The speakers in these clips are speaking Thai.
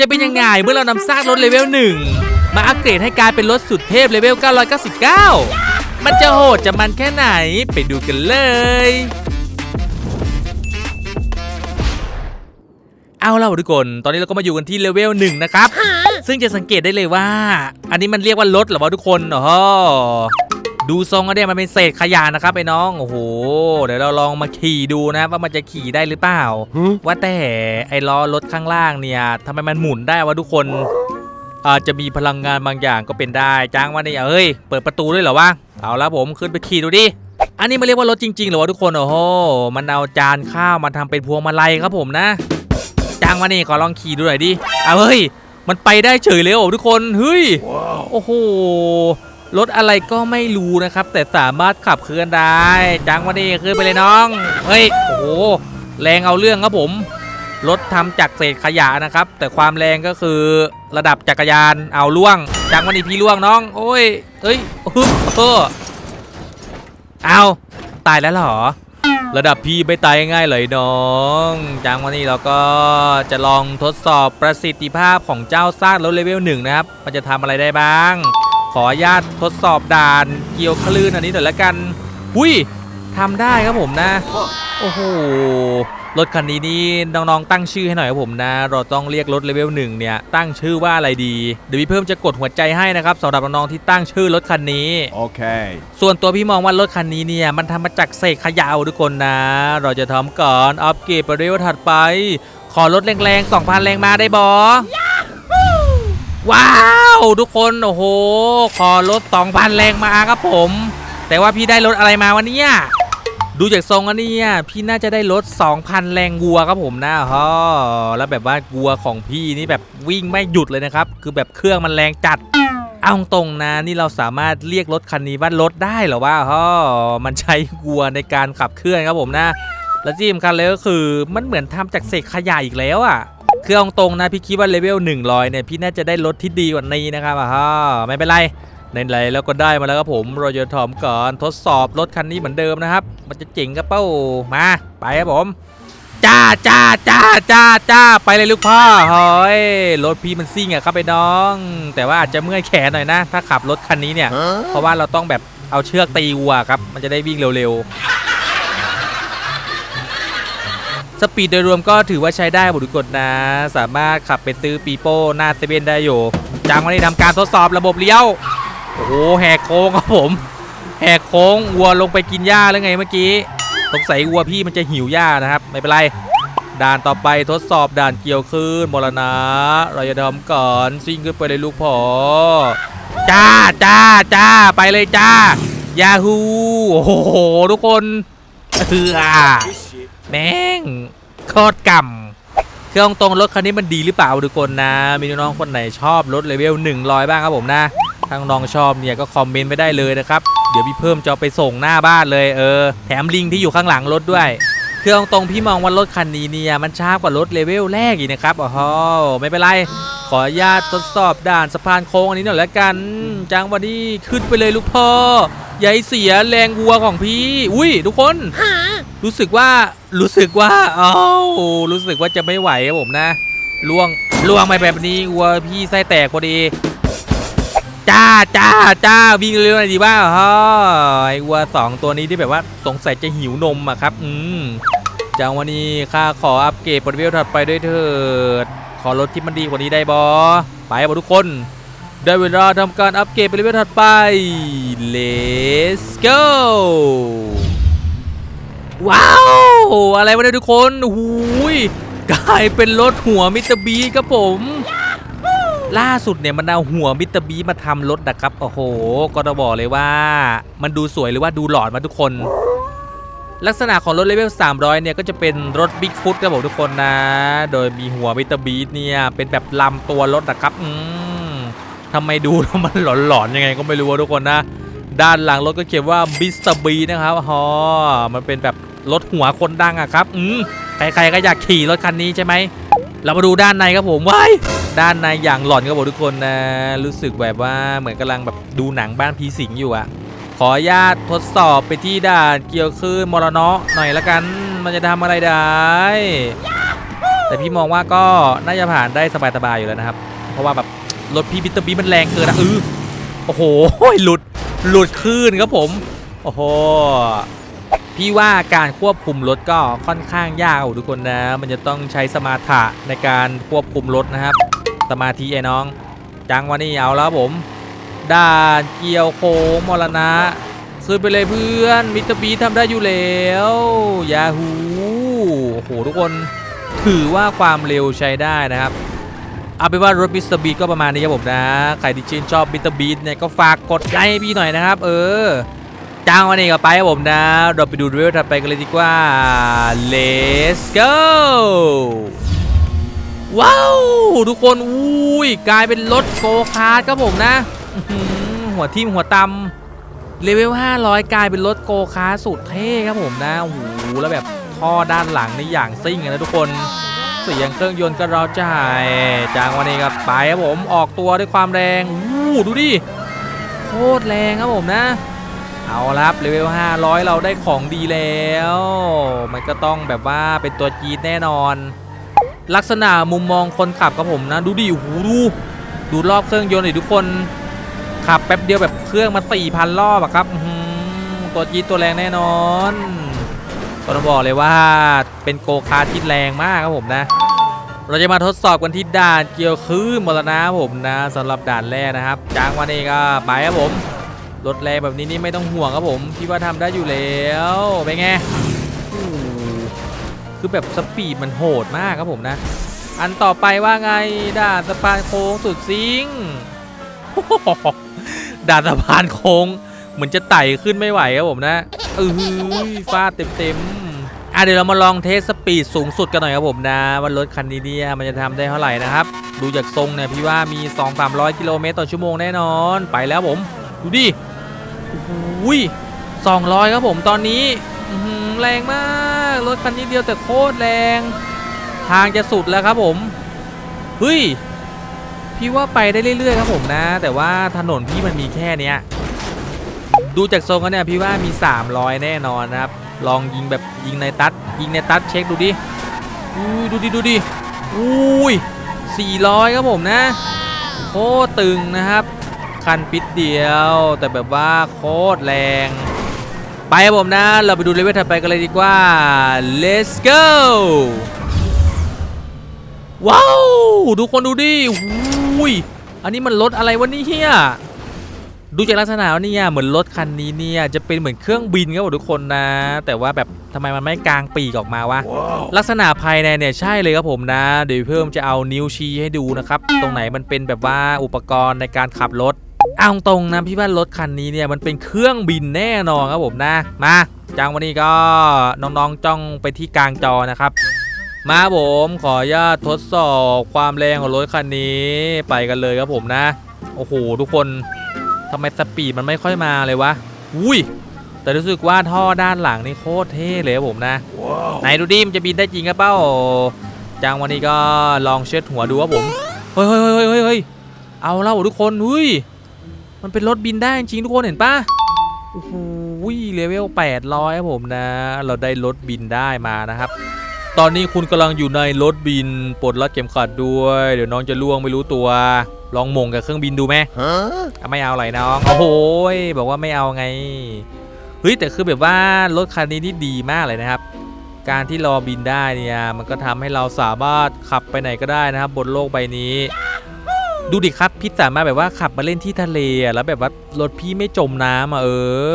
จะเป็นยังไงเมื่อเรานำซากรถเลเวลหนึ่งมาอัปเกรดให้กลายเป็นรถสุดเทพเลเวล 999 มันจะโหดจะมันแค่ไหนไปดูกันเลย เอาล่ะทุกคน ตอนนี้เราก็มาอยู่กันที่เลเวลหนึ่งนะครับ ซึ่งจะสังเกตได้เลยว่า อันนี้มันเรียกว่ารถหรอวะทุกคนอ๋อ ดูทรงแล้วเนี่ยมันเป็นเศษขยะนะครับไอ้น้องโอ้โหเดี๋ยวเราลองมาขี่ดูนะว่ามันจะขี่ได้หรือเปล่า ว่าแต่ไอ้ล้อรถข้างล่างเนี่ยทำไมมันหมุนได้วะทุกคนอาจจะมีพลังงานบางอย่างก็เป็นได้จ้างว่าเนี่ยเฮ้ยเปิดประตูด้วยเหรอวะเอาละผมขึ้นไปขี่ดูดิอันนี้มันเรียกว่ารถจริงๆเหรอวะทุกคนโอ้โหมันเอาจานข้าวมาทำเป็นพวงมาลัยครับผมนะจ้างมานี่ขอลองขี่ดูหน่อยดิเอาเฮ้ยมันไปได้เฉยเลยโอ้ทุกคนเฮ้ยโอ้โห รถอะไรก็ไม่รู้นะครับ แต่สามารถขับเคลื่อนได้จ้างมานี่ขึ้นไปเลยน้องเฮ้ยโอ้โหแรงเอาเรื่องครับผมรถทำจากเศษขยะนะครับ แต่ความแรงก็คือระดับจักรยานเอาล่วง จังวันนี้พี่ล่วงน้อง โอ้ยเอ้ยฮึบเออเอาตายแล้วเหรอ ระดับพี่ไม่ตายง่ายเลยน้องจังวันนี้เราก็จะลองทดสอบประสิทธิภาพของเจ้าซากรถเลเวลหนึ่งนะครับ มันจะทำอะไรได้บ้าง ขออนุญาตทดสอบด่านเกี่ยวคลื่นอันนี้หน่อยละกันอุ้ยทำได้ครับผมนะ โอ้โห รถคันนี้นี่น้องๆ ตั้งชื่อให้หน่อยครับผมนะ เราต้องเรียกรถเลเวลหนึ่งเนี่ย ตั้งชื่อว่าอะไรดี เดี๋ยวพี่เพิ่มจะกดหัวใจให้นะครับสำหรับน้องๆ ที่ตั้งชื่อรถคันนี้ Okay. ส่วนตัวพี่มองว่ารถคันนี้เนี่ย มันทำมาจากเศษขยะเอาทุกคนนะ เราจะทำก่อน อัปเกรดไปเร็วถัดไป ขอรถแรงๆ2,000 แรงมาได้บอ ว้าว ทุกคนโอ้โห ขอรถ2,000 แรงมาครับผม แต่ว่าพี่ได้รถอะไรมาวะเนี่ยดูจากทรงอันนี้อะพี่น่าจะได้รถ2,000 แรงวัวครับผมนะฮะแล้วแบบว่าวัวของพี่นี่แบบวิ่งไม่หยุดเลยนะครับ คือแบบเครื่องมันแรงจัดเอาตรงนะนี่เราสามารถเรียกรถคันนี้ว่ารถได้หรอวะฮะมันใช้วัวในการขับเคลื่อนครับผมนะ และที่สำคัญเลยก็คือมันเหมือนทำจากเศษขยะอีกแล้วอะ คือเอาตรงนะพี่คิดว่าเลเวล100เนี่ยพี่น่าจะได้รถที่ดีกว่านี้นะครับอะฮะไม่เป็นไรในไหนแล้วก็ได้มาแล้วครับผมเราจะถอมก่อนทดสอบรถคันนี้เหมือนเดิมนะครับ มันจะเจ๋งกระเป้ามาไปครับผมจ้าจ้าจ้าจ้าจ้าไปเลยลูกพ่อเฮ้ยรถพี่มันซิ่งอะครับไปน้อง แต่ว่าอาจจะเมื่อยแขนหน่อยนะ ถ้าขับรถคันนี้เนี่ย เพราะว่าเราต้องแบบเอาเชือกตีวัวครับ มันจะได้วิ่งเร็วๆ สปีดโดยรวมก็ถือว่าใช้ได้บุตรกดนะ สามารถขับไปซื้อปีโป้หน้าเซเว่นได้อยู่จังวันนี้ทำการทดสอบระบบเลี้ยวโอ้โหแหกโค้งครับผมแหกโค้งวัวลงไปกินหญ้าแล้วไงเมื่อกี้สงสัยวัวพี่มันจะหิวหญ้านะครับ ไม่เป็นไร ด่านต่อไปทดสอบด่านเกี่ยวคลื่นมรณะเราจะทำก่อนซิ่งขึ้นไปเลยลูกพอจ้าจ้าจ้าไปเลยจ้ายาฮูโอ้โหทุกคน เอือแม่งโคตรกำเครื่องตรงรถคันนี้มันดีหรือเปล่าทุกคนนะ มีน้องคนไหนชอบรถเลเวล100 บ้างครับผมนะถ้าน้องชอบเนี่ยก็คอมเมนต์ไปได้เลยนะครับ เดี๋ยวพี่เพิ่มจะเอไปส่งหน้าบ้านเลยเออ แถมลิงที่อยู่ข้างหลังรถด้วยเครื่องตรงพี่มองว่ารถคันนี้เนี่ยมันช้ากว่ารถเลเวลแรกอีกนะครับอ๋อไม่เป็นไร ขออนุญาตทดสอบด่านสะพานโค้งอันนี้หน่อยแล้วกัน จังวันนี้ขึ้นไปเลยลูกพ่ออย่าให้เสียแรงวัวของพี่ อุ้ยทุกคน รู้สึกว่ารู้สึกว่าอ้าวรู้สึกว่าจะไม่ไหวครับผมนะล่วงล่วงไปแบบนี้วัวพี่ไส้แตกพอดีจ้าจ้าจ้าวิ่งเร็วหน่อยดีว่าฮะไอ้วัวสองตัวนี้ที่แบบว่าสงสัยจะหิวนมอะครับ อืมจังวันนี้ข้าขออัปเกรดบนเวลถัดไปด้วยเถิด ขอรถที่มันดีกว่านี้ได้บอไปบอทุกคน ได้เวลาทำการอัปเกรดไปเลเวลถัดไป let's go ว้าว อะไรวะเนี่ยทุกคนหูยกลายเป็นรถหัวมิตรบีครับผม ล่าสุดเนี่ยมันเอาหัวมิตรบีมาทำรถนะครับ โอ้โห ก็ต้องบอกเลยว่า มันดูสวยหรือว่าดูหลอนมาทุกคน ลักษณะของรถเลเวล 300 เนี่ย ก็จะเป็นรถบิ๊กฟุตครับผมทุกคนนะ โดยมีหัวมิตรบีเนี่ย เป็นแบบลำตัวรถนะครับ อืมทำไมดูแล้วมันหลอนๆ ยังไงก็ไม่รู้ทุกคนนะ ด้านหลังรถก็เขียนว่ามิสเตอร์บีนะครับฮอมันเป็นแบบรถหัวคนดังอะครับ อืมใครๆก็อยากขี่รถคันนี้ใช่ไหม เรามาดูด้านในครับผมว้ายด้านในอย่างหลอนครับผมทุกคนนะ รู้สึกแบบว่าเหมือนกำลังแบบดูหนังบ้านผีสิงอยู่อะ ขออนุญาตทดสอบไปที่ด่านเกี่ยวคลื่นมรณะหน่อยละกัน มันจะทำอะไรได้ แต่พี่มองว่าก็น่าจะผ่านได้สบายๆอยู่แล้วนะครับ เพราะว่าแบบรถพี่บิตเตอร์บีมันแรงเกินอะเออโอ้โหหลุดหลุดคลื่นครับผม โอ้โหพี่ว่าการควบคุมรถก็ค่อนข้างยากทุกคนนะ มันจะต้องใช้สมาธิในการควบคุมรถนะครับ สมาธิไอ้น้อง จังวันนี้เอาแล้วผม ด่านเกี่ยวโค้งมรณะขึ้นไปเลยเพื่อนมิสเตอร์บีทำได้อยู่แล้วยาฮูโอ้โหทุกคนถือว่าความเร็วใช้ได้นะครับเอาเป็นว่ารถมิสเตอร์บีก็ประมาณนี้ครับผมนะ ใครที่ชื่นชอบมิสเตอร์บีเนี่ยก็ฝากกดไลค์พี่หน่อยนะครับ เออจ้างวันนี้ก็ไปครับผมนะเราไปดูเรื่องถัดไปกันเลยดีกว่า let's go ว้าว ทุกคนอุ้ยกลายเป็นรถโกคาร์ทครับผมนะ หัวทิ่มหัวตำเลเวล 500 กลายเป็นรถโกคาร์ทสุดเท่ครับผมนะโอ้โหแล้วแบบท่อด้านหลังนี่อย่างซิ่งนะทุกคนเสียงเครื่องยนต์ก็เราใจจางวันนี้ครับไปครับผมออกตัวด้วยความแรงอู้ดูดิโคตรแรงครับผมนะ เอาละครับเลเวล 500 เราได้ของดีแล้ว มันก็ต้องแบบว่าเป็นตัวจีดแน่นอน ลักษณะมุมมองคนขับครับผมนะ ดูดิโอ้โหดูดูรอบเครื่องยนต์ดิทุกคน ขับแป๊บเดียวแบบเครื่องมา4,000รอบอะครับตัวจีตัวแรงแน่นอนต้องบอกเลยว่าเป็นโกคาร์ทที่แรงมากครับผมนะ เราจะมาทดสอบกันที่ด่านเกี่ยวคืนมรณะผมนะสำหรับด่านแรกนะครับจ้างวันนี้ก็ไปครับผมรถแรงแบบนี้นี่ไม่ต้องห่วงครับผมพี่ว่าทำได้อยู่แล้วเป็นไงคือแบบสปีดมันโหดมากครับผมนะ อันต่อไปว่าไงด่านสะพานโค้งสุดซิง ดานสะพานโค้ง เหมือนจะไต่ขึ้นไม่ไหวครับผมนะเออฟาดเต็มๆอะเดี๋ยวเรามาลองเทสสปีดสูงสุดกันหน่อยครับผมนะว่ารถคันนี้เนี่ยมันจะทำได้เท่าไหร่นะครับ ดูจากทรงเนี่ยพี่ว่ามี 2-300 กิโลเมตรต่อชั่วโมงแน่นอน ไปแล้วผม ดูดิโอ้โหสองร้อยครับผมตอนนี้แรงมากรถคันนี้เดียวแต่โคตรแรง ทางจะสุดแล้วครับผมเฮ้ย พี่ว่าไปได้เรื่อยๆครับผมนะ แต่ว่าถนนพี่มันมีแค่เนี้ยดูจากทรงแล้วเนี่ยพี่ว่ามี 300 แน่นอนนะครับ ลองยิงแบบยิงในตัดยิงในตัดเช็คดูดิอุ้ยดูดิดูดิอุ้ย400 ครับผมนะโคตรตึงนะครับ คันปิดเดียว แต่แบบว่าโคตรแรง ไปครับผมนะ เราไปดูเลเวลถัดไปกันเลยดีกว่า let's go ว้าว ทุกคนดูดิ หุยอันนี้มันรถอะไรวะเนี่ยดูจากลักษณะแล้วเนี่ยเหมือนรถคันนี้เนี่ยจะเป็นเหมือนเครื่องบินครับผมทุกคนนะ แต่ว่าแบบทำไมมันไม่กลางปีกออกมาวะลักษณะภายในเนี่ยใช่เลยครับผมนะ เดี๋ยวเพิ่มจะเอานิ้วชี้ให้ดูนะครับ ตรงไหนมันเป็นแบบว่าอุปกรณ์ในการขับรถ เอาตรงนะพี่ว่ารถคันนี้เนี่ยมันเป็นเครื่องบินแน่นอนครับผมนะ มาจังวันนี้ก็น้องๆจ้องไปที่กลางจอนะครับ มาผมขออนุญาตทดสอบความแรงของรถคันนี้ไปกันเลยครับผมนะ โอ้โหทุกคนทำไมสปีดมันไม่ค่อยมาเลยวะอุ้ยแต่รู้สึกว่าท่อด้านหลังนี่โคตรเท่เลยครับผมนะไหนดูดิมันจะบินได้จริงครับเป้าจังวันนี้ก็ลองเช็ดหัวดูครับผมเฮ้ยเฮ้ยเฮ้ยเฮ้ยเฮ้ยเอาแล้วทุกคนเฮ้ยมันเป็นรถบินได้จริงทุกคนเห็นปะโอ้โหเลเวล800ครับผมนะ เราได้รถบินได้มานะครับ ตอนนี้คุณกำลังอยู่ในรถบินปลดรัดเข็มขัดด้วย เดี๋ยวน้องจะล่วงไม่รู้ตัว ลองหมงกับเครื่องบินดูไหมอะไม่เอาอะไรน้องโอ้โหยบอกว่าไม่เอาไงเฮ้ยแต่คือแบบว่ารถคันนี้นี่ดีมากเลยนะครับ การที่รอบินได้เนี่ยมันก็ทำให้เราสามารถขับไปไหนก็ได้นะครับ บนโลกใบนี้ ดูดิครับพี่สามารถแบบว่าขับมาเล่นที่ทะเลอะแล้วแบบว่ารถพี่ไม่จมน้ำอะเอ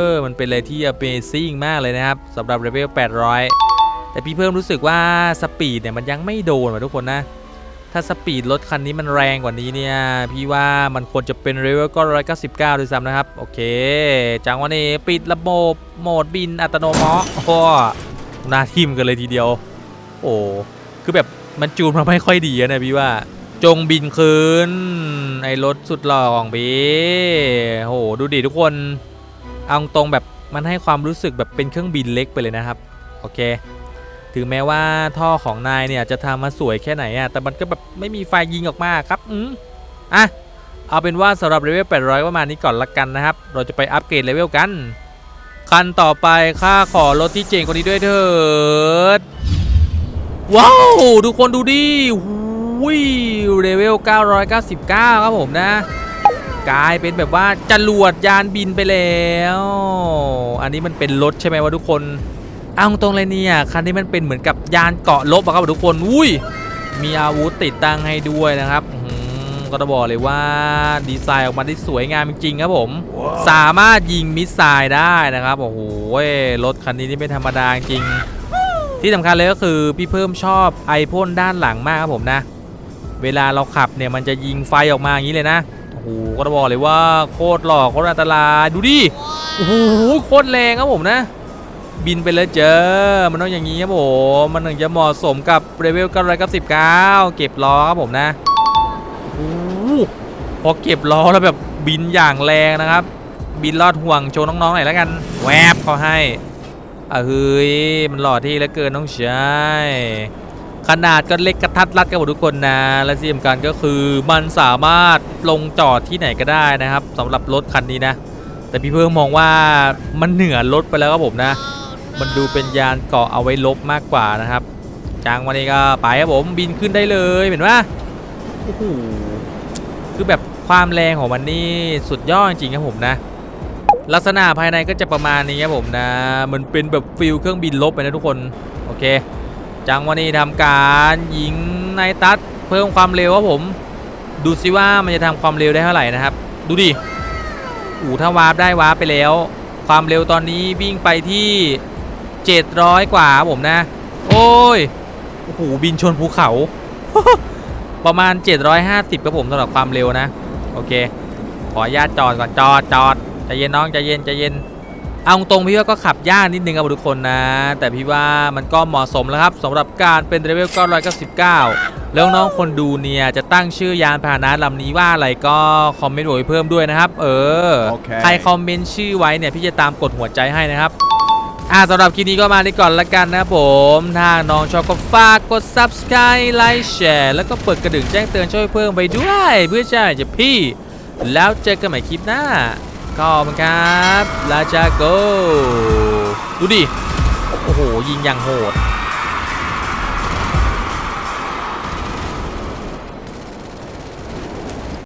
อ มันเป็นอะไรที่ Amazing มากเลยนะครับสำหรับเลเวล800 แต่พี่เพิ่มรู้สึกว่าสปีดเนี่ยมันยังไม่โดนว่ะทุกคนนะ ถ้าสปีดรถคันนี้มันแรงกว่านี้เนี่ย พี่ว่ามันควรจะเป็นเลเวลก็199ด้วยซ้ำนะครับ โอเค จังวันนี้ปิดระบบโหมดบินอัตโนมัติโอ้โหหน้าทิมกันเลยทีเดียว โอ้คือแบบมันจูนมาไม่ค่อยดีนะพี่ว่าจงบินคืนไอ้รถสุดหล่อของพี่โอ้โหดูดิทุกคนเอาตรงแบบมันให้ความรู้สึกแบบเป็นเครื่องบินเล็กไปเลยนะครับ โอเค ถึงแม้ว่าท่อของนายเนี่ยจะทำมาสวยแค่ไหนอะแต่มันก็แบบไม่มีไฟยิงออกมาครับอืมอะเอาเป็นว่าสำหรับเลเวล800 ประมาณนี้ก่อนละกันนะครับ เราจะไปอัปเกรดเลเวลกัน คันต่อไปข้าขอรถที่เจ๋งกว่านี้ด้วยเถิด ว้าวทุกคนดูดิหุยเลเวล 999 ครับผมนะ กลายเป็นแบบว่าจรวดยานบินไปแล้ว อันนี้มันเป็นรถใช่ไหมวะทุกคน เอาตรงเลยเนี่ยคันนี้มันเป็นเหมือนกับยานเกาะลบอะครับทุกคนอุ้ยมีอาวุธติดตั้งให้ด้วยนะครับอื้อหือก็จะบอกเลยว่าดีไซน์ออกมาได้สวยงามจริงๆครับผม สามารถยิงมิสไซล์ได้นะครับโอ้โหรถคันนี้นี่ไม่ธรรมดาจริง ที่สำคัญเลยก็คือพี่เพิ่มชอบไอพ่นด้านหลังมากครับผมนะ เวลาเราขับเนี่ยมันจะยิงไฟออกมาอย่างนี้เลยนะโอ้โหก็จะบอกเลยว่าโคตรหล่อโคตรอันตรายดูดิโอ้โหโคตรแรงครับผมนะ บินไปเลยเจอ มันต้องอย่างนี้ครับผม มันถึงจะเหมาะสมกับเลเวล999เก็บล้อครับผมนะโอ้พอเก็บล้อแล้วแบบบินอย่างแรงนะครับ บินลอดห่วงโชว์น้องๆหน่อยแล้วกัน แวบเขาให้อะเฮ้ยมันหล่อที่เหลือเกินน้องชายขนาดก็เล็กกระทัดรัดกับทุกคนนะ และที่สำคัญก็คือมันสามารถลงจอดที่ไหนก็ได้นะครับสำหรับรถคันนี้นะ แต่พี่เพิ่งมองว่ามันเหนือรถไปแล้วครับผมนะ มันดูเป็นยานเกาะเอาไว้ลบมากกว่านะครับจางวันนี้ก็ไปครับผมบินขึ้นได้เลยเห็นปะโอ้โหคือแบบความแรงของมันนี่สุดยอดจริงครับผมนะ ลักษณะภายในก็จะประมาณนี้ครับผมนะ มันเป็นแบบฟิลเครื่องบินลบไปนะทุกคนโอเค จังวันนี้ทำการยิงในตัดเพิ่มความเร็วครับผม ดูซิว่ามันจะทำความเร็วได้เท่าไหร่นะครับ ดูดิอูถ้าวาร์ปได้วาร์ปไปแล้ว ความเร็วตอนนี้วิ่งไปที่ 700 กว่าครับผมนะ โอ้ยโอ้โหบินชนภูเขา ประมาณ 750ครับผมสำหรับความเร็วนะ โอเค ขออนุญาตจอดก่อนจอดจอดใจเย็นน้องใจเย็นใจเย็นเอาตรงๆพี่ว่าก็ขับยากนิดนึงครับทุกคนนะ แต่พี่ว่ามันก็เหมาะสมแล้วครับสำหรับการเป็นเลเวล999 แล้วน้องคนดูเนี่ยจะตั้งชื่อยานพาหนะลำนี้ว่าอะไรก็คอมเมนต์บอกไว้เพิ่มด้วยนะครับ เออโอเคใครคอมเมนต์ชื่อไว้เนี่ยพี่จะตามกดหัวใจให้นะครับ อ่าสำหรับคลิปนี้ก็มานี้ก่อนละกันนะครับผมถ้าน้องชอบก็ฝากกด subscribe ไลค์แชร์แล้วก็เปิดกระดิ่งแจ้งเตือนช่วยเพิ่มไปด้วย เพื่อจะจะพี่ แล้วเจอกันใหม่คลิปหน้าขอบคุณครับลาจาโกดูดิ โอ้โห ยิงอย่างโหด